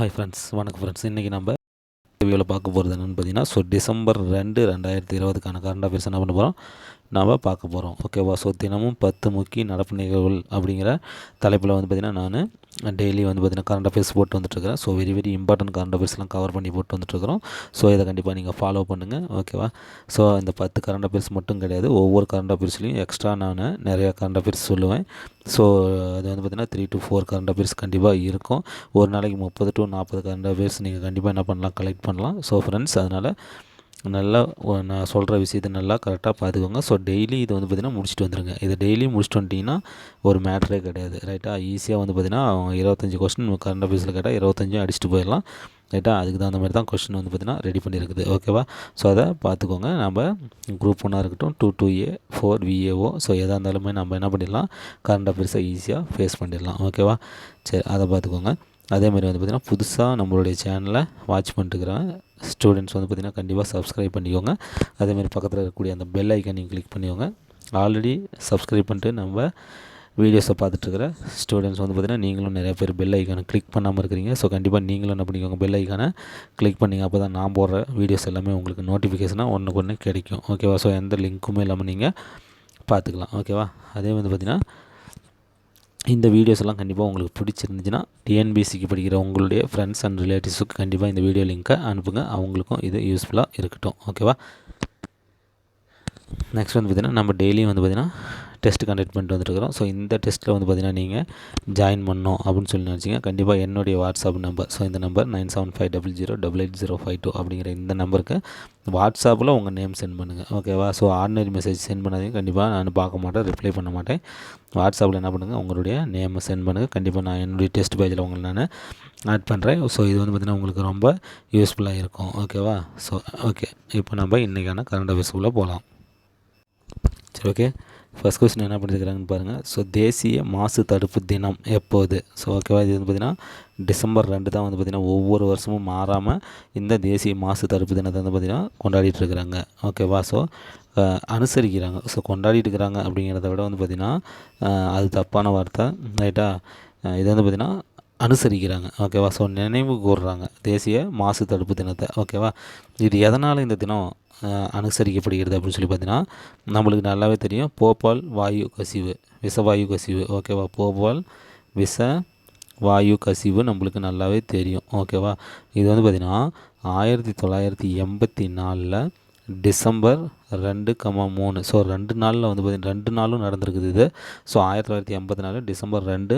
Hi friends வணக்கம் friends இன்றைக்கி நம்ம வீடியோவில் பார்க்க போகிறது என்னென்னு பார்த்தீங்கன்னா ஸோ டிசம்பர் ரெண்டு ரெண்டாயிரத்தி இருபதுக்கான கரண்ட் அஃபேர்ஸ் என்ன பண்ண போகிறோம் நாம் பார்க்க போகிறோம் ஓகேவா? ஸோ தினமும் பத்து முக்கிய நடப்பு நிகழ்வுகள் அப்படிங்கிற தலைப்பில் வந்து பார்த்திங்கன்னா நான் டெய்லி வந்து பார்த்திங்கன்னா கரண்ட் அஃபேர்ஸ் போட்டு வந்துட்டுருக்கிறேன். So very very important current அஃபேர்ஸ்லாம் cover பண்ணி போட்டு வந்துட்டுருக்கிறோம். ஸோ இதை கண்டிப்பாக நீங்கள் ஃபாலோ பண்ணுங்கள் ஓகேவா? ஸோ இந்த பத்து கரண்ட் அஃபேர்ஸ் மட்டும் கிடையாது. ஒவ்வொரு கரண்ட் அஃபேர்ஸ்லையும் எக்ஸ்ட்ரா நான் நிறையா கரண்ட் அஃபேர்ஸ் சொல்லுவேன். ஸோ அது வந்து பார்த்திங்கன்னா three to four current affairs கண்டிப்பாக இருக்கும். ஒரு நாளைக்கு முப்பது டு நாற்பது கரண்ட் அஃபேர்ஸ் நீங்கள் கண்டிப்பாக என்ன பண்ணலாம்? கலெக்ட் பண்ணலாம். ஸோ ஃப்ரெண்ட்ஸ் அதனால் நல்லா நான் சொல்கிற விஷயத்தை நல்லா கரெக்டாக பார்த்துக்கோங்க ஸோ டெய்லி இது வந்து பார்த்திங்கன்னா முடிச்சுட்டு வந்துருங்க. இதை டெய்லி முடிச்சுட்டு வந்துட்டிங்கன்னா ஒரு மேட்ரே கிடையாது. ரைட்டாக ஈஸியாக வந்து பார்த்திங்கன்னா அவங்க இருபத்தஞ்சி கொஸ்டின் கரண்ட் அஃபேர்ஸில் கேட்டால் இருபத்தஞ்சும் அடிச்சுட்டு போயிடலாம். ரைட்டாக அதுக்கு தகுந்த மாதிரி தான் கொஸ்டின் வந்து பார்த்திங்கன்னா ரெடி பண்ணியிருக்குது ஓகேவா ஸோ அதை பார்த்துக்கோங்க நம்ம குரூப் ஒன்னாக இருக்கட்டும் two two A four VAO so எதாக இருந்தாலுமே நம்ம என்ன பண்ணிடலாம்? கரண்ட் அஃபேர்ஸை ஈஸியாக ஃபேஸ் பண்ணிடலாம். ஓகேவா சரி அதை பார்த்துக்கோங்க அதேமாதிரி வந்து பார்த்திங்கன்னா புதுசாக நம்மளுடைய சேனலை வாட்ச் பண்ணிட்டுருக்கிற ஸ்டூடெண்ட்ஸ் வந்து பார்த்திங்கன்னா கண்டிப்பாக சப்ஸ்கிரைப் பண்ணிக்கோங்க. அதேமாதிரி பக்கத்தில் இருக்கக்கூடிய அந்த பெல் ஐக்கனையும் கிளிக் பண்ணிக்கோங்க. ஆல்ரெடி சப்ஸ்கிரைப் பண்ணிட்டு நம்ம வீடியோஸை பார்த்துட்ருக்கிற ஸ்டூடெண்ட்ஸ் வந்து பார்த்திங்கன்னா நீங்களும் நிறைய பேர் பெல் ஐக்கானை கிளிக் பண்ணாமல் இருக்கிறீங்க. ஸோ கண்டிப்பாக நீங்களும் என்ன பண்ணிக்கோங்க பெல் ஐக்கானை கிளிக் பண்ணிங்க. அப்போ தான் நான் போடுற வீடியோஸ் எல்லாமே உங்களுக்கு நோட்டிஃபிகேஷனாக ஒன்றுக்கு ஒன்று கிடைக்கும். ஓகேவா ஸோ எந்த லிங்க்குமே இல்லாமல் நீங்கள் பார்த்துக்கலாம். ஓகேவா அதே வந்து பார்த்திங்கன்னா இந்த வீடியோஸ் எல்லாம் கண்டிப்பாக உங்களுக்கு பிடிச்சிருந்துச்சுன்னா டிஎன்பிசிக்கு படிக்கிற உங்களுடைய ஃப்ரெண்ட்ஸ் அண்ட் ரிலேட்டிவ்ஸுக்கு கண்டிப்பாக இந்த வீடியோ லிங்க்கை அனுப்புங்க. அவங்களுக்கும் இது யூஸ்ஃபுல்லாக இருக்கட்டும். ஓகேவா நெக்ஸ்ட் வந்து பார்த்திங்கன்னா நம்ம டெய்லியும் வந்து பார்த்திங்கன்னா டெஸ்ட் கண்டக்ட் பண்ணிட்டு வந்துருக்கிறோம் ஸோ இந்த டெஸ்ட்டில் வந்து பார்த்திங்கன்னா நீங்கள் ஜாயின் பண்ணோம் அப்படின்னு சொல்லி நினச்சிங்க. கண்டிப்பாக என்னுடைய வாட்ஸ்அப் நம்பர் ஸோ இந்த number nine seven five double zero double eight zero five two அப்படிங்கிற இந்த நம்பருக்கு வாட்ஸ்அப்பில் உங்கள் நேம் சென்ட் பண்ணுங்கள் ஓகேவா ஸோ ஆர்டினரி மெசேஜ் சென்ட் பண்ணாதீங்க. கண்டிப்பாக நான் பார்க்க மாட்டேன் ரிப்ளை பண்ண மாட்டேன். வாட்ஸ்அப்பில் என்ன பண்ணுங்கள் உங்களுடைய நேமை சென்ட் பண்ணுங்கள் கண்டிப்பாக நான் என்னுடைய டெஸ்ட் பேஜில் உங்களை நான் ஆட் பண்ணுறேன் ஸோ இது வந்து பார்த்திங்கன்னா உங்களுக்கு ரொம்ப யூஸ்ஃபுல்லாக இருக்கும். ஓகேவா ஸோ ஓகே இப்போ நம்ம இன்றைக்கான கரண்ட் அஃபேர்ஸ்குள்ளே போகலாம் சரி ஓகே ஃபர்ஸ்ட் கொஸ்டின் என்ன பண்ணியிருக்கிறாங்கன்னு பாருங்கள் ஸோ தேசிய மாசு தடுப்பு தினம் எப்போது? ஸோ ஓகேவா இது வந்து பார்த்திங்கன்னா டிசம்பர் ரெண்டு தான் வந்து பார்த்திங்கன்னா ஒவ்வொரு வருஷமும் மாறாமல் இந்த தேசிய மாசு தடுப்பு தினத்தை வந்து பார்த்திங்கன்னா கொண்டாடிட்டு இருக்கிறாங்க. ஓகேவா ஸோ அனுசரிக்கிறாங்க. ஸோ கொண்டாடிட்டு இருக்கிறாங்க அப்படிங்கிறத விட வந்து பார்த்திங்கன்னா அது தப்பான வார்த்தை. ரைட்டாக இது வந்து பார்த்திங்கன்னா அனுசரிக்கிறாங்க. ஓகேவா? ஸோ நினைவு கூறுறாங்க தேசிய மாசு தடுப்பு தினத்தை. ஓகேவா? இது எதனால் இந்த தினம் அனுசரிக்கப்படுகிறது அப்படின்னு சொல்லி பார்த்தீங்கன்னா நம்மளுக்கு நல்லாவே தெரியும். போபால் வாயு கசிவு. விஷவாயு கசிவு. ஓகேவா? போபால் விஷ வாயு கசிவு நம்மளுக்கு நல்லாவே தெரியும். ஓகேவா? இது வந்து பார்த்திங்கன்னா ஆயிரத்தி தொள்ளாயிரத்தி எண்பத்தி நாலில் டிசம்பர் ரெண்டு கமா மூணு. ஸோ ரெண்டு நாளில் வந்து பார்த்திங்கன்னா ரெண்டு நாளும் நடந்திருக்குது இது. ஸோ ஆயிரத்தி தொள்ளாயிரத்தி எண்பத்தி நாலு டிசம்பர் ரெண்டு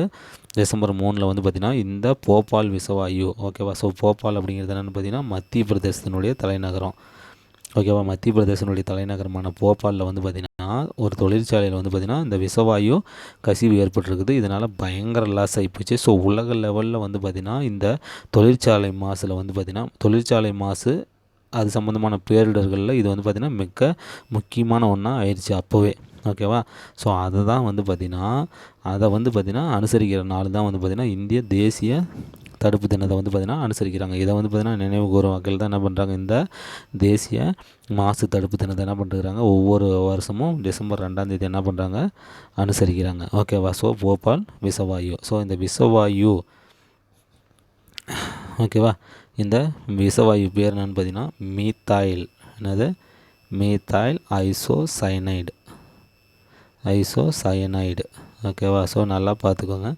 டிசம்பர் மூணில் வந்து பார்த்திங்கன்னா இந்த போபால் விசவாயு ஓகேவா? ஸோ போபால் அப்படிங்கிறது என்னென்னு பார்த்தீங்கன்னா மத்திய பிரதேசத்தினுடைய தலைநகரம். ஓகேவா? மத்திய பிரதேசனுடைய தலைநகரமான போபாலில் வந்து பார்த்திங்கன்னா ஒரு தொழிற்சாலையில் வந்து பார்த்திங்கன்னா இந்த விசவாயு கசிவு ஏற்பட்டிருக்குது. இதனால் பயங்கர லாஸ் ஆகிப்போச்சு ஸோ உலக லெவலில் வந்து பார்த்திங்கன்னா இந்த தொழிற்சாலை மாசில் வந்து பார்த்திங்கன்னா தொழிற்சாலை மாசு அது சம்மந்தமான பேரிடர்களில் இது வந்து பார்த்திங்கன்னா மிக முக்கியமான ஒன்றா ஆயிடுச்சு அப்போவே. ஓகேவா ஸோ அதை தான் வந்து பார்த்திங்கன்னா அதை வந்து பார்த்திங்கன்னா அனுசரிக்கிற நாள் தான் வந்து பார்த்திங்கன்னா இந்திய தேசிய தடுப்பு தினத்தை வந்து பார்த்திங்கன்னா அனுசரிக்கிறாங்க. இதை வந்து பார்த்திங்கன்னா நினைவு கூறும் வகையில் தான் என்ன பண்ணுறாங்க இந்த தேசிய மாசு தடுப்பு தினத்தை என்ன பண்ணுறாங்க ஒவ்வொரு வருஷமும் டிசம்பர் ரெண்டாம் தேதி என்ன பண்ணுறாங்க அனுசரிக்கிறாங்க. ஓகேவா ஸோ போபால் விசவாயு. ஸோ இந்த விசவாயு ஓகேவா இந்த விசவாயு பேர் என்னென்னு பார்த்தீங்கன்னா மீத்தாயில் என்னது? Methyl isocyanide iso cyanide. ஓகேவா ஸோ நல்லா பார்த்துக்கோங்க.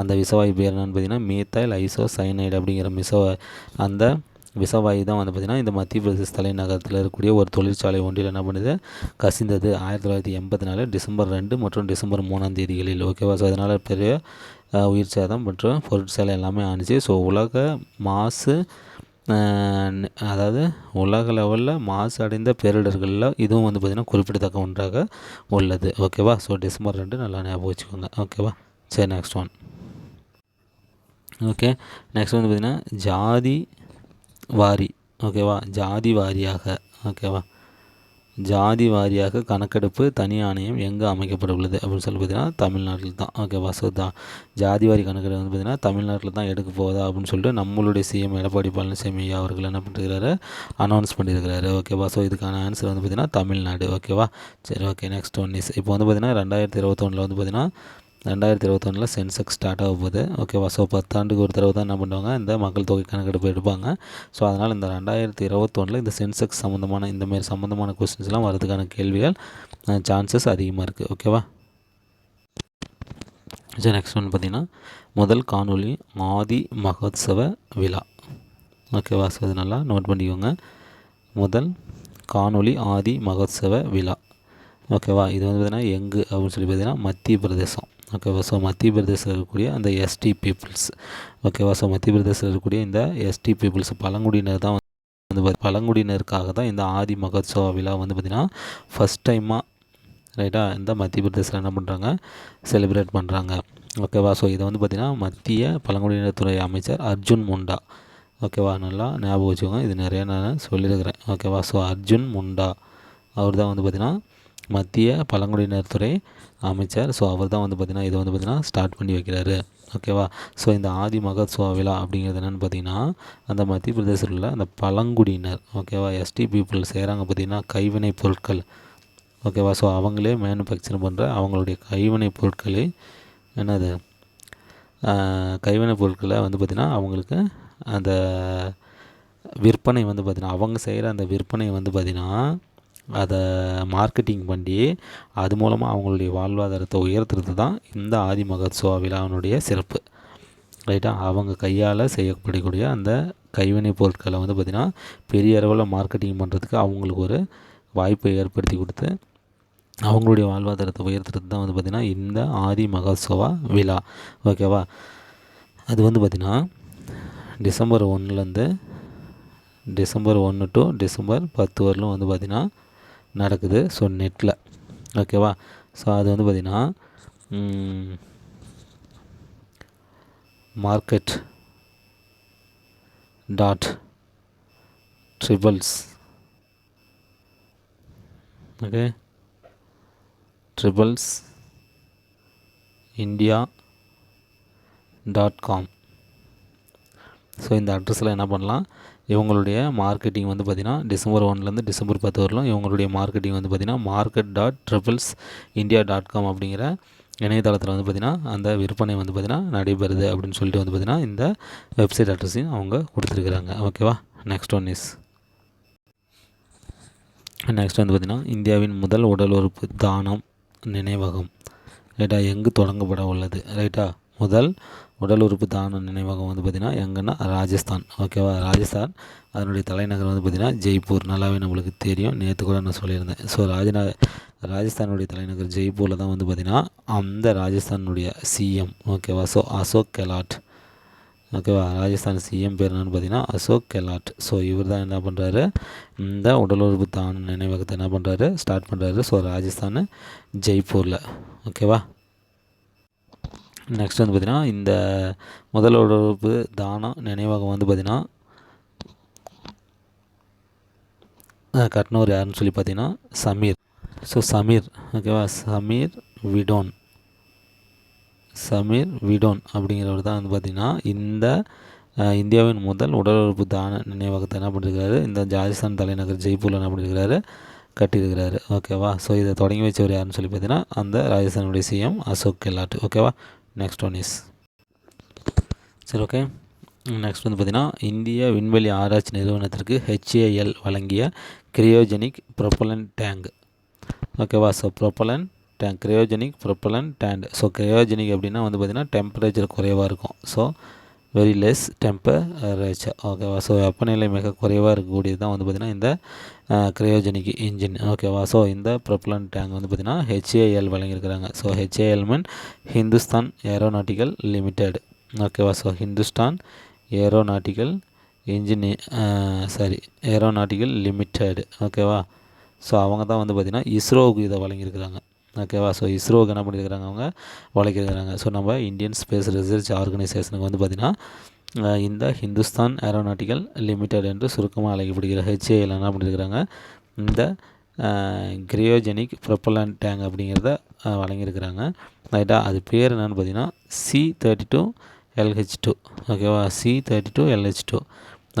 அந்த விஷவாயு பேர் என்னென்னு பார்த்தீங்கன்னா மீத்தைல் ஐசோ சயனைடு அப்படிங்கிற மிசவ அந்த விஷவாயு தான் வந்து பார்த்திங்கன்னா இந்த மத்திய பிரதேச தலைநகரத்தில் இருக்கக்கூடிய ஒரு தொழிற்சாலை ஒன்றில் என்ன பண்ணுது? கசிந்தது. ஆயிரத்தி தொள்ளாயிரத்தி எண்பத்தி நாலு டிசம்பர் ரெண்டு மற்றும் டிசம்பர் மூணாம் தேதிகளில். ஓகேவா ஸோ அதனால் பெரிய உயிர் சேதம் மற்றும் பொருட்சேலை எல்லாமே ஆணுச்சு. ஸோ உலக மாசு அதாவது உலக லெவலில் மாசு அடைந்த பேரிடர்களில் இதுவும் வந்து பார்த்திங்கன்னா குறிப்பிடத்தக்க ஒன்றாக உள்ளது. ஓகேவா ஸோ டிசம்பர் ரெண்டு நல்லா ஞாபகம் வச்சுக்கோங்க. ஓகேவா சரி நெக்ஸ்ட் ஒன் ஓகே நெக்ஸ்ட் வந்து பார்த்திங்கன்னா ஜாதி வாரி. ஓகேவா ஜாதி வாரியாக. ஓகேவா ஜாதி வாரியாக கணக்கெடுப்பு தனி ஆணையம் எங்கே அமைக்கப்பட உள்ளது அப்படின்னு சொல்லி பார்த்தீங்கன்னா தமிழ்நாட்டில் தான். ஓகேவா ஸோ தான். ஜாதி வாரி கணக்கெடுப்பு வந்து பார்த்திங்கன்னா தமிழ்நாட்டில் தான் எடுக்க போதா அப்படின்னு சொல்லிட்டு நம்மளுடைய சிஎம் எடப்பாடி பழனிசாமி ஐயா அவர்கள் என்ன பண்ணிருக்கிறாரு? அனௌன்ஸ் பண்ணியிருக்கிறாரு ஓகேவா ஸோ இதுக்கான ஆன்சர் வந்து பார்த்திங்கன்னா தமிழ்நாடு. ஓகேவா சரி ஓகே நெக்ஸ்ட் ஒன் இஸ் இப்போ வந்து பார்த்திங்கன்னா ரெண்டாயிரத்தி இருபத்தொன்னில் வந்து பார்த்திங்கன்னா ரெண்டாயிரத்தி இருபத்தொன்னில் சென்செக்ஸ் ஸ்டார்ட் ஆக போகுது. ஓகேவா ஸோ பத்தாண்டுக்கு ஒரு தடவை தான் என்ன பண்ணுவாங்க? இந்த மக்கள் தொகை கணக்கெடுப்பு எடுப்பாங்க. ஸோ அதனால் இந்த ரெண்டாயிரத்தி இருபத்தொன்னில் இந்த சென்செக்ஸ் சம்மந்தமான இந்தமாரி சம்மந்தமான கொஸ்டின்ஸ்லாம் வரதுக்கான கேள்விகள் சான்சஸ் அதிகமாக இருக்குது ஓகேவா சரி நெக்ஸ்ட் ஒன்று பார்த்திங்கன்னா முதல் காணொலி ஆதி மகோத்சவ விழா. ஓகேவா ஸோ இது நல்லா நோட் பண்ணிக்கோங்க. முதல் காணொலி ஆதி மகோத்சவ விழா. ஓகேவா இது வந்து பார்த்திங்கன்னா எங்கு அப்படின்னு சொல்லி பார்த்தீங்கன்னா மத்திய பிரதேசம். ஓகேவா ஸோ மத்திய பிரதேசத்தில் இருக்கக்கூடிய அந்த எஸ்டி பீப்புள்ஸ் ஓகேவா ஸோ மத்திய பிரதேசத்தில் இருக்கக்கூடிய இந்த எஸ்டி பீப்புள்ஸ் பழங்குடியினர் தான் வந்து பழங்குடியினருக்காக தான் இந்த ஆதி மகோத்சவ விழா வந்து பார்த்திங்கன்னா ஃபஸ்ட் டைமாக ரைட்டாக இந்த மத்திய பிரதேசத்தில் என்ன பண்ணுறாங்க செலிப்ரேட் பண்ணுறாங்க ஓகேவா ஸோ இதை வந்து பார்த்திங்கன்னா மத்திய பழங்குடியினர் துறை அமைச்சர் அர்ஜுன் முண்டா. ஓகேவா? நல்லா ஞாபகம் வச்சுக்கோங்க. இது நிறைய நான் சொல்லியிருக்கிறேன். ஓகேவா ஸோ அர்ஜுன் முண்டா. அவர் தான் வந்து பார்த்திங்கன்னா மத்திய பழங்குடியினர் துறை அமைச்சர். ஸோ அவர் தான் வந்து பார்த்திங்கன்னா இதை வந்து பார்த்திங்கன்னா ஸ்டார்ட் பண்ணி வைக்கிறாரு. ஓகேவா ஸோ இந்த ஆதி மகோத்சவ விழா அப்படிங்கிறது என்னென்னு பார்த்தீங்கன்னா அந்த மத்திய பிரதேசத்தில் உள்ள அந்த பழங்குடியினர். ஓகேவா எஸ்டி பீப்புள் செய்கிறாங்க பார்த்திங்கன்னா கைவினை பொருட்கள். ஓகேவா ஸோ அவங்களே மேனுஃபேக்சர் பண்ணுற அவங்களுடைய கைவினை பொருட்களே என்னது? கைவினை பொருட்களை வந்து பார்த்திங்கன்னா அவங்களுக்கு அந்த விற்பனை வந்து பார்த்திங்கன்னா அவங்க செய்கிற அந்த விற்பனை வந்து பார்த்திங்கன்னா அதை மார்க்கெட்டிங் பண்ணி அது மூலமாக அவங்களுடைய வாழ்வாதாரத்தை உயர்த்துறது தான் இந்த ஆதி மகோத்சவ விழாவினுடைய சிறப்பு. ரைட்டாக அவங்க கையால் செய்யப்படக்கூடிய அந்த கைவினை பொருட்களை வந்து பார்த்திங்கன்னா பெரிய அளவில் மார்க்கெட்டிங் பண்ணுறதுக்கு அவங்களுக்கு ஒரு வாய்ப்பை ஏற்படுத்தி கொடுத்து அவங்களுடைய வாழ்வாதாரத்தை உயர்த்துறது தான் வந்து பார்த்திங்கன்னா இந்த ஆதி மகோத்சவா விழா. ஓகேவா அது வந்து பார்த்திங்கன்னா டிசம்பர் ஒன்றுலேருந்து டிசம்பர் ஒன்று டு டிசம்பர் பத்து வரலும் வந்து பார்த்திங்கன்னா நடக்குது. ஸோ நெட்டில் ஓகேவா ஸோ அது வந்து பார்த்திங்கன்னா market dot triples okay triples India dot com so இந்த அட்ரஸில் என்ன பண்ணலாம்? இவங்களுடைய மார்க்கெட்டிங் வந்து பார்த்திங்கன்னா டிசம்பர் ஒன்லேருந்து டிசம்பர் பத்து வரலாம் இவங்களுடைய மார்க்கெட்டிங் வந்து பார்த்திங்கன்னா market dot triples India dot com அப்படிங்கிற இணையதளத்தில் வந்து பார்த்திங்கன்னா அந்த விற்பனை வந்து பார்த்திங்கன்னா நடைபெறுது அப்படின்னு சொல்லிட்டு வந்து பார்த்திங்கன்னா இந்த வெப்சைட் அட்ரஸையும் அவங்க கொடுத்துருக்குறாங்க. ஓகேவா நெக்ஸ்ட் ஒன் இஸ் நெக்ஸ்ட் வந்து பார்த்திங்கன்னா இந்தியாவின் முதல் உடல் உறுப்பு தானம் நினைவகம். ரைட்டா எங்கு தொடங்கப்பட உள்ளது? ரைட்டா முதல் உடல் உறுப்பு தான நினைவகம் வந்து பார்த்திங்கன்னா எங்கன்னா ராஜஸ்தான். ஓகேவா? ராஜஸ்தான். அதனுடைய தலைநகர் வந்து பார்த்திங்கன்னா ஜெய்ப்பூர். நல்லாவே நம்மளுக்கு தெரியும். நேற்று கூட நான் சொல்லியிருந்தேன். ஸோ ராஜநா ராஜஸ்தானுடைய தலைநகர் ஜெய்ப்பூரில் தான் வந்து பார்த்திங்கன்னா அந்த ராஜஸ்தானுடைய சிஎம் ஓகேவா? ஸோ அசோக் கெலாட். ஓகேவா? ராஜஸ்தான் சிஎம் பேர் என்னென்னு பார்த்தீங்கன்னா அசோக் கெலாட். ஸோ இவர் தான் என்ன பண்ணுறாரு இந்த உடலுறுப்பு தான நினைவகத்தை என்ன பண்ணுறாரு ஸ்டார்ட் பண்ணுறாரு ஸோ ராஜஸ்தான் ஜெய்ப்பூரில். ஓகேவா? நெக்ஸ்ட் வந்து பார்த்திங்கன்னா இந்த முதல் உடலுறுப்பு தானம் நினைவகம் வந்து பார்த்திங்கன்னா கட்டினவர் யாருன்னு சொல்லி பார்த்தீங்கன்னா சமீர். ஸோ சமீர் ஓகேவா சமீர் விடோன். சமீர் விடோன் அப்படிங்கிறவர் தான் வந்து பார்த்திங்கன்னா இந்த இந்தியாவின் முதல் உடலுறுப்பு தான நினைவகத்தை என்ன பண்ணியிருக்காரு இந்த ஜாஜஸ்தான் தலைநகர் ஜெய்ப்பூரில் என்ன பண்ணியிருக்கிறாரு கட்டியிருக்கிறாரு. ஓகேவா ஸோ இதை தொடங்கி வச்சவர் யாருன்னு சொல்லி பார்த்தீங்கன்னா அந்த ராஜஸ்தானுடைய சிஎம் அசோக் கெலாட் ஓகேவா நெக்ஸ்ட் ஒன் இஸ் சரி ஓகே நெக்ஸ்ட் வந்து பார்த்திங்கன்னா இந்திய விண்வெளி ஆராய்ச்சி நிறுவனத்திற்கு ஹெச்ஏஎல் வழங்கிய கிரியோஜெனிக் ப்ரொப்பலன் டேங்க் ஓகேவா so propellant tank cryogenic propellant tank so cryogenic அப்படின்னா வந்து பார்த்திங்கன்னா டெம்பரேச்சர் குறைவாக இருக்கும். ஸோ வெரி லெஸ் டெம்பரேச்சர் ஓகேவா ஸோ வெப்பநிலை மிக குறைவாக இருக்கக்கூடியது தான் வந்து பார்த்திங்கன்னா இந்த கிரையோஜெனிக் இன்ஜின் ஓகேவா ஸோ இந்த ப்ரொப்ளன் டேங்க் வந்து பார்த்திங்கன்னா HAL வழங்கியிருக்கிறாங்க. So HAL mean Hindustan aeronautical limited ஓகேவா so Hindustan aeronautical engine sorry aeronautical limited ஓகேவா ஸோ அவங்க தான் வந்து பார்த்திங்கன்னா இஸ்ரோவுக்கு இதை வழங்கியிருக்கிறாங்க. ஓகேவா? ஸோ இஸ்ரோவுக்கு என்ன பண்ணியிருக்கிறாங்க அவங்க? உழைக்கிறாங்க ஸோ நம்ம இந்தியன் ஸ்பேஸ் ரிசர்ச் ஆர்கனைசேஷனுக்கு வந்து பார்த்திங்கன்னா இந்த ஹிந்துஸ்தான் ஏரோநாட்டிக்கல் லிமிடெட் என்று சுருக்கமாக அழைக்கப்படுகிற ஹெச்ஏஎல் என்ன பண்ணியிருக்கிறாங்க இந்த கிரியோஜெனிக் ப்ரொப்பலன் டேங்க் அப்படிங்கிறத வழங்கியிருக்கிறாங்க. ரைட்டாக அது பேர் என்னென்னு பார்த்தீங்கன்னா C thirty two LH two ஓகேவா? C thirty two LH two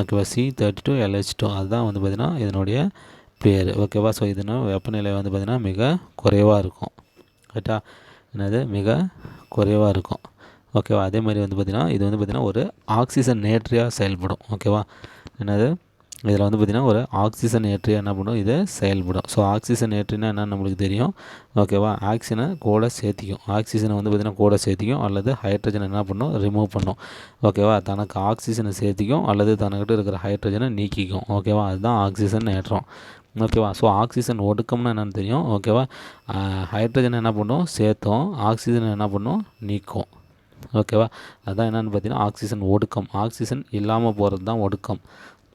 ஓகேவா? C thirty two LH two அதுதான் வந்து பார்த்திங்கன்னா இதனுடைய பேர். ஓகேவா ஸோ இதுனா வெப்பநிலை வந்து பார்த்திங்கன்னா மிக குறைவாக இருக்கும். ரைட்டா என்னது? மிக குறைவாக இருக்கும். ஓகேவா அதே மாதிரி வந்து பார்த்திங்கன்னா இது வந்து பார்த்திங்கன்னா ஒரு ஆக்சிஜன் நேற்றியாக செயல்படும். ஓகேவா என்னது? இதில் வந்து பார்த்திங்கன்னா ஒரு ஆக்சிஜன் ஏற்றி என்ன பண்ணும்? இது செயல்படும். ஸோ ஆக்சிஜன் ஏற்றினா என்ன நம்மளுக்கு தெரியும்? ஓகேவா ஆக்சிஜனை கூட சேர்த்திக்கும். ஆக்சிஜனை வந்து பார்த்திங்கன்னா கூட சேர்த்திக்கும். அல்லது ஹைட்ரஜனை என்ன பண்ணும்? ரிமூவ் பண்ணும். ஓகேவா தனக்கு ஆக்சிஜனை சேர்த்திக்கும். அல்லது தனக்கிட்ட இருக்கிற ஹைட்ரஜனை நீக்கிக்கும். ஓகேவா அதுதான் ஆக்சிஜன் ஏற்றம். ஓகேவா ஸோ ஆக்சிஜன் ஒடுக்கம்னா என்னென்னு தெரியும்? ஓகேவா ஹைட்ரஜன் என்ன பண்ணும்? சேர்த்தோம். ஆக்சிஜனை என்ன பண்ணும்? நீக்கும். ஓகேவா அதுதான் என்னென்னு பார்த்தீங்கன்னா ஆக்சிஜன் ஒடுக்கம். ஆக்சிஜன் இல்லாமல் போகிறது தான் ஒடுக்கம்.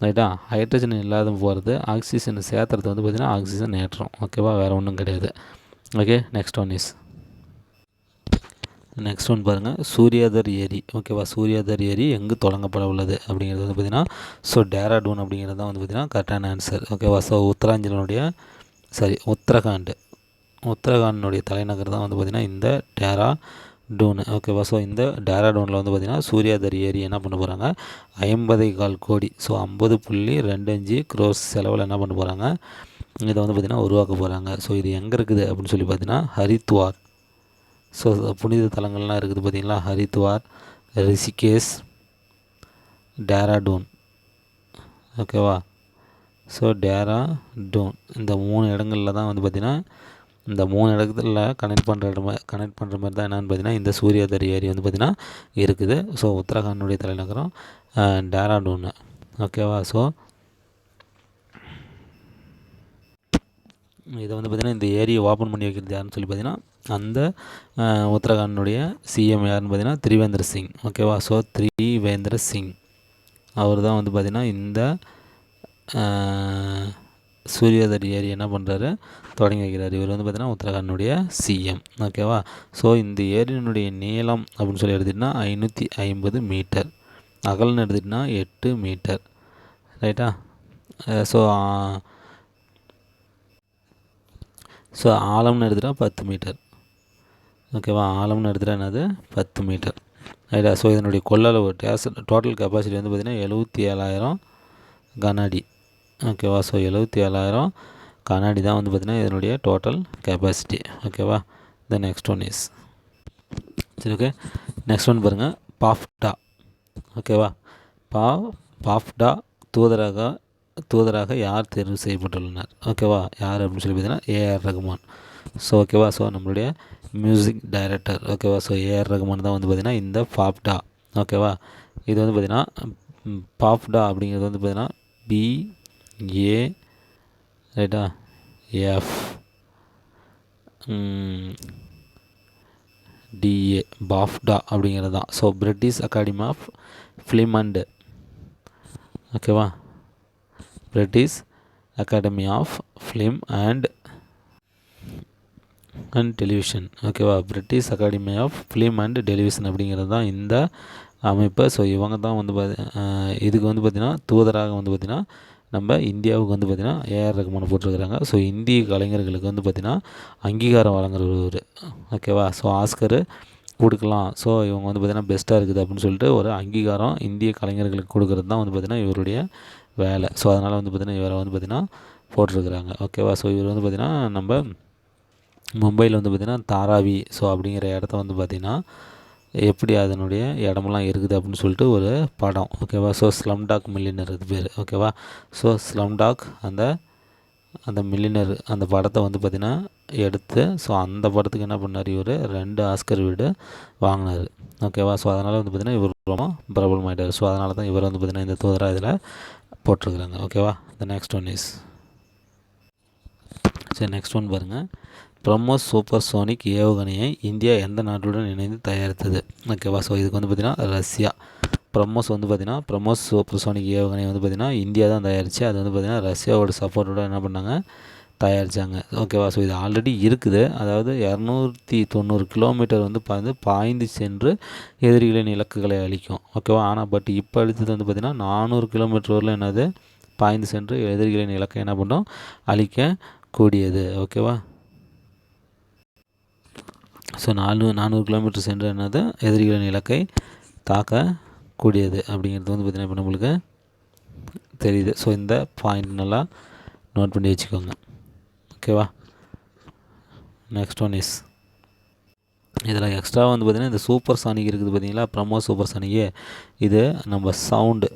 ரைட்டா ஹைட்ரஜன் இல்லாத போகிறது ஆக்சிஜனை சேர்த்துறது வந்து பார்த்திங்கன்னா ஆக்சிஜன் ஏற்றம். ஓகேவா வேறு ஒன்றும் கிடையாது. Okay next one is next one பாருங்கள் சூரியாதர் ஏரி. ஓகேவா சூரியாதர் ஏரி எங்கு தொடங்கப்பட உள்ளது? அப்படிங்கிறது வந்து பார்த்திங்கன்னா ஸோ டேராடூன் அப்படிங்கிறது தான் வந்து பார்த்திங்கன்னா கரெக்டான ஆன்சர் ஓகேவா ஸோ உத்தராஞ்சலினுடைய சாரி உத்தரகாண்ட். உத்தரகாண்டினுடைய தலைநகர் தான் வந்து பார்த்திங்கன்னா இந்த டேரா டூனு ஓகேவா ஸோ இந்த டேராடூனில் வந்து பார்த்திங்கன்னா சூர்யாதரி ஏரி என்ன பண்ண போகிறாங்க ஐம்பதை கால் கோடி. ஸோ ஐம்பது புள்ளி ரெண்டு அஞ்சு க்ரோஸ் செலவில் என்ன பண்ண போகிறாங்க இதை வந்து பார்த்திங்கன்னா உருவாக்க போகிறாங்க ஸோ இது எங்கே இருக்குது அப்படின்னு சொல்லி பார்த்தீங்கன்னா ஹரித்வார். ஸோ புனித தலங்கள்லாம் இருக்குது பார்த்திங்களா ஹரித்வார் ரிஷிகேஷ் டேராடூன் ஓகேவா ஸோ டேரா டூன் இந்த மூணு இடங்களில் தான் வந்து பார்த்திங்கன்னா இந்த மூணு இடத்துல கனெக்ட் பண்ணுற இடமா கனெக்ட் பண்ணுற மாதிரி தான் என்னென்னு பார்த்தீங்கன்னா இந்த சூரியதரி ஏரி வந்து பார்த்திங்கன்னா இருக்குது. ஸோ உத்தரகாண்டுடைய தலைநகரம் டேராடூன்னு ஓகேவா ஸோ இதை வந்து பார்த்திங்கன்னா இந்த ஏரியை ஓப்பன் பண்ணி வைக்கிறது யாருன்னு சொல்லி பார்த்தீங்கன்னா அந்த உத்தரகாண்டுடைய சிஎம் யாருன்னு பார்த்தீங்கன்னா திரிவேந்திர சிங். ஓகேவா ஸோ திரிவேந்திர சிங். அவர் தான் வந்து பார்த்திங்கன்னா இந்த சூரியதர் ஏரி என்ன பண்ணுறாரு தொடங்கி வைக்கிறார். இவர் வந்து பார்த்திங்கன்னா உத்தரகாண்டுடைய சிஎம் ஓகேவா ஸோ இந்த ஏரியினுடைய நீளம் அப்படின்னு சொல்லி எடுத்துகிட்டிங்கன்னா ஐநூற்றி ஐம்பது மீட்டர் அகல்னு எடுத்துகிட்டிங்கன்னா எட்டு மீட்டர் ரைட்டா ஸோ ஸோ ஆழம்னு எடுத்துகிட்டா பத்து மீட்டர் ஓகேவா ஆழம்னு எடுத்துகிட்டா என்னது? பத்து மீட்டர் ரைட்டா ஸோ இதனுடைய கொள்ளளவு டேஸ் டோட்டல் கெப்பாசிட்டி வந்து பார்த்திங்கன்னா எழுபத்தி ஏழாயிரம் கனஅடி ஓகேவா ஸோ எழுபத்தி ஏழாயிரம் கண்ணாடி தான் வந்து பார்த்திங்கன்னா இதனுடைய டோட்டல் கெப்பாசிட்டி ஓகேவா த நெக்ஸ்ட் ஒன் இஸ் சரி ஓகே நெக்ஸ்ட் ஒன் பாருங்கள் பாஃப்டா ஓகேவா பா பாஃப்டா தூதராக தூதராக யார் தேர்வு செய்யப்பட்டுள்ளனர்? ஓகேவா யார் அப்படின்னு சொல்லி பார்த்தீங்கன்னா ஏஆர் ரகுமான். ஸோ ஓகேவா ஸோ நம்மளுடைய மியூசிக் டைரக்டர் ஓகேவா ஸோ ஏஆர் ரகுமான் தான் வந்து பார்த்திங்கன்னா இந்த பாப்டா ஓகேவா இது வந்து பார்த்திங்கன்னா பாப்டா அப்படிங்கிறது வந்து பார்த்திங்கன்னா பி ஏ ரைட்டா எஃப் டிஏ பாஃப்டா அப்படிங்கிறது தான். So British academy of film and ஓகேவா British academy of film and and television ஓகேவா British academy of film and television அப்படிங்கிறது தான் இந்த அமைப்பு. ஸோ இவங்க தான் வந்து பார்த்தி இதுக்கு வந்து பார்த்திங்கன்னா தூதராக வந்து பார்த்திங்கன்னா நம்ம இந்தியாவுக்கு வந்து பார்த்திங்கன்னா ஏஆர் ரகுமான் போட்டிருக்கிறாங்க. ஸோ இந்திய கலைஞர்களுக்கு வந்து பார்த்திங்கன்னா அங்கீகாரம் வழங்குறவர் ஓகேவா ஸோ ஆஸ்கரு கொடுக்கலாம். ஸோ இவங்க வந்து பார்த்திங்கன்னா பெஸ்ட்டாக இருக்குது அப்படின்னு சொல்லிட்டு ஒரு அங்கீகாரம் இந்திய கலைஞர்களுக்கு கொடுக்குறது தான் வந்து பார்த்திங்கன்னா இவருடைய வேலை. ஸோ அதனால் வந்து பார்த்திங்கன்னா இவரை வந்து பார்த்திங்கன்னா போட்டிருக்கிறாங்க. ஓகேவா ஸோ இவர் வந்து பார்த்திங்கன்னா நம்ம மும்பையில் வந்து பார்த்திங்கன்னா தாராவி. ஸோ அப்படிங்கிற இடத்த வந்து பார்த்திங்கன்னா எப்படி அதனுடைய இடமெல்லாம் இருக்குது அப்படின்னு சொல்லிட்டு ஒரு படம் ஓகேவா ஸோ ஸ்லம் டாக் மில்லினர் இது பேர் ஓகேவா ஸோ ஸ்லம் டாக் அந்த அந்த மில்லினர் அந்த படத்தை வந்து பார்த்திங்கன்னா எடுத்து ஸோ அந்த படத்துக்கு என்ன பண்ணார் இவர்? ரெண்டு ஆஸ்கர் வீடு வாங்கினார் ஓகேவா ஸோ அதனால் வந்து பார்த்திங்கன்னா இவர் ரொம்ப பிரபலமாயிட்டார். ஸோ அதனால தான் இவர் வந்து பார்த்திங்கன்னா இந்த தூதராக இதில் போட்டிருக்கிறாங்க ஓகேவா த நெக்ஸ்ட் ஒன் இஸ் சரி நெக்ஸ்ட் ஒன் பாருங்கள் பிரம்மோஸ் சூப்பர் சோனிக் ஏவுகணையை இந்தியா எந்த நாட்டுடன் இணைந்து தயாரித்தது? ஓகேவா ஸோ இதுக்கு வந்து பார்த்திங்கன்னா ரஷ்யா. பிரம்மோஸ் வந்து பார்த்திங்கன்னா பிரம்மோஸ் சூப்பர் சோனிக் ஏவுகணை வந்து பார்த்திங்கன்னா இந்தியா தான் தயாரித்து அது வந்து பார்த்திங்கன்னா ரஷ்யாவோட சப்போர்ட்டோட என்ன பண்ணாங்க? தயாரித்தாங்க ஓகேவா ஸோ இது ஆல்ரெடி இருக்குது. அதாவது இரநூத்தி தொண்ணூறு கிலோமீட்டர் வந்து பார்த்து பாய்ந்து சென்று எதிரிகளின் இலக்குகளை அழிக்கும். ஓகேவா? ஆனால் பட் இப்போ அழித்தது வந்து பார்த்திங்கன்னா நானூறு கிலோமீட்டர் வரல என்னது? பாய்ந்து சென்று எதிரிகளின் இலக்கை என்ன பண்ணோம்? அழிக்க கூடியது ஓகேவா? ஸோ நானூ நானூறு கிலோமீட்டர் சென்ற என்னது எதிரிகளின் இலக்கை தாக்கக்கூடியது அப்படிங்கிறது வந்து பார்த்திங்கன்னா இப்போ நம்மளுக்கு தெரியுது. ஸோ இந்த பாயிண்ட் நல்லா நோட் பண்ணி வச்சுக்கோங்க. ஓகேவா நெக்ஸ்ட் ஒன் இஸ் இதில் எக்ஸ்ட்ரா வந்து பார்த்திங்கன்னா இந்த சூப்பர் சானிக் இருக்குது பார்த்தீங்களா? ப்ரமோ சூப்பர் சானிக்கு இது நம்ம சவுண்டு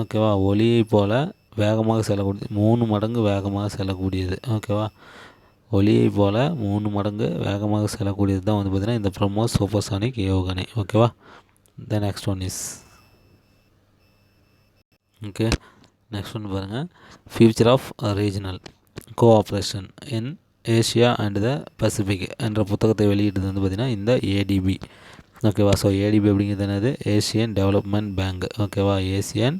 ஓகேவா ஒலியை போல் வேகமாக செல்லக்கூடிய மூணு மடங்கு வேகமாக செல்லக்கூடியது. ஓகேவா ஒலியை போல் மூணு மடங்கு வேகமாக செல்லக்கூடியது தான் வந்து பார்த்திங்கன்னா இந்த ப்ரமோ சூப்பர் சானிக் ஓகேவா the next one is okay next one பாருங்கள் future of regional cooperation in Asia and the Pacific என்ற புத்தகத்தை வெளியிட்டது வந்து பார்த்திங்கன்னா இந்த ஏடிபி ஓகேவா ஸோ ஏடிபி அப்படிங்கிறது என்னது? ஏசியன் டெவலப்மெண்ட் பேங்க் ஓகேவா ஏசியன்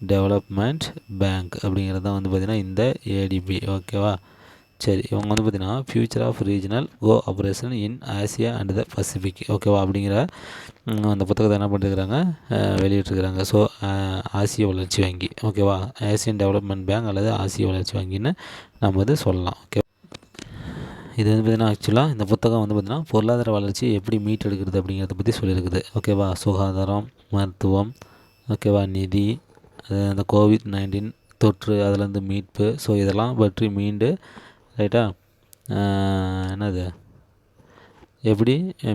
டெவலப்மெண்ட் பேங்க் அப்படிங்கிறது தான் வந்து பார்த்திங்கன்னா இந்த ஏடிபி ஓகேவா சரி இவங்க வந்து பார்த்திங்கன்னா future of regional cooperation in Asia and the Pacific ஓகேவா அப்படிங்கிற அந்த புத்தகத்தை என்ன பண்ணிருக்கிறாங்க வெளியிட்டிருக்கிறாங்க ஸோ ஆசிய வளர்ச்சி வங்கி. ஓகேவா ஆசியன் டெவலப்மெண்ட் பேங்க் அல்லது ஆசிய வளர்ச்சி வங்கின்னு நம்ம வந்து சொல்லலாம். ஓகே இது வந்து பார்த்திங்கன்னா ஆக்சுவலாக இந்த புத்தகம் வந்து பார்த்திங்கன்னா பொருளாதார வளர்ச்சி எப்படி மீட்டெடுக்கிறது அப்படிங்கிறத பற்றி சொல்லியிருக்குது. ஓகேவா சுகாதாரம் மருத்துவம் ஓகேவா நிதி அந்த கோவிட் நைன்டீன் தொற்று அதுலேருந்து மீட்பு. ஸோ இதெல்லாம் பற்றி மீண்டு ரைட்டா என்னது? எப்படி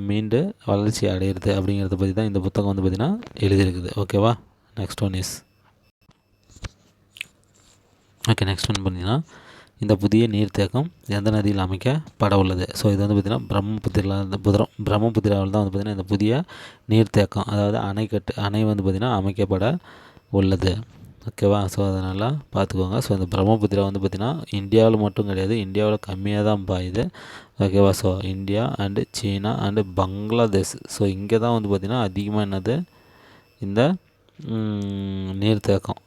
மீண்டு வளர்ச்சி அடையிறது அப்படிங்கிறத பற்றி தான் இந்த புத்தகம் வந்து பார்த்திங்கன்னா எழுதியிருக்குது. ஓகேவா next one is okay next one பார்த்தீங்கன்னா இந்த புதிய நீர்த்தேக்கம் எந்த நதியில் அமைக்கப்பட உள்ளது? ஸோ இது வந்து பார்த்திங்கன்னா பிரம்மபுத்திரா இந்த புதிரம் பிரம்மபுத்திராவில் தான் வந்து பார்த்திங்கன்னா இந்த புதிய நீர்த்தேக்கம் அதாவது அணைக்கட்டு அணை வந்து பார்த்திங்கன்னா அமைக்கப்பட உள்ளது. ஓகேவா? ஸோ அதனால் பார்த்துக்கோங்க. ஸோ இந்த பிரம்மபுத்திரா வந்து பார்த்திங்கன்னா இந்தியாவில் மட்டும் கிடையாது. இந்தியாவில் கம்மியாக தான் பாயுது ஓகேவா? So India and China and Bangladesh. So இங்கே தான் வந்து பார்த்திங்கன்னா அதிகமாக என்னது? இந்த நீர்த்தேக்கம்.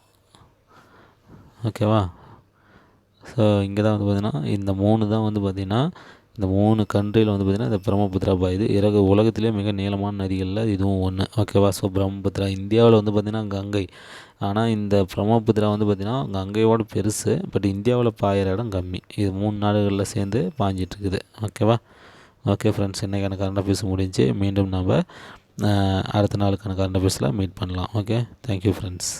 ஓகேவா? ஸோ இங்கே தான் வந்து பார்த்திங்கன்னா இந்த மூணு தான் வந்து பார்த்திங்கன்னா இந்த மூணு கண்ட்ரியில் வந்து பார்த்திங்கன்னா இந்த பிரம்மபுத்திரா பாயுது இறகு உலகத்திலே மிக நீளமான நதிகளில் இதுவும் ஒன்று ஓகேவா? ஸோ பிரம்மபுத்திரா. இந்தியாவில் வந்து பார்த்திங்கன்னா கங்கை. ஆனால் இந்த பிரம்மபுத்திரா வந்து பார்த்திங்கன்னா கங்கையோட பெருசு பட் இந்தியாவில் பாயிற இடம் கம்மி. இது மூணு நாடுகளில் சேர்ந்து பாஞ்சிட்ருக்குது. ஓகேவா? ஓகே ஃப்ரெண்ட்ஸ் இன்றைக்கான கரண்ட் அஃபேர்ஸ் முடிஞ்சு மீண்டும் நம்ம அடுத்த நாளுக்கான கரண்ட் அஃபேர்ஸில் மீட் பண்ணலாம். ஓகே? Thank you friends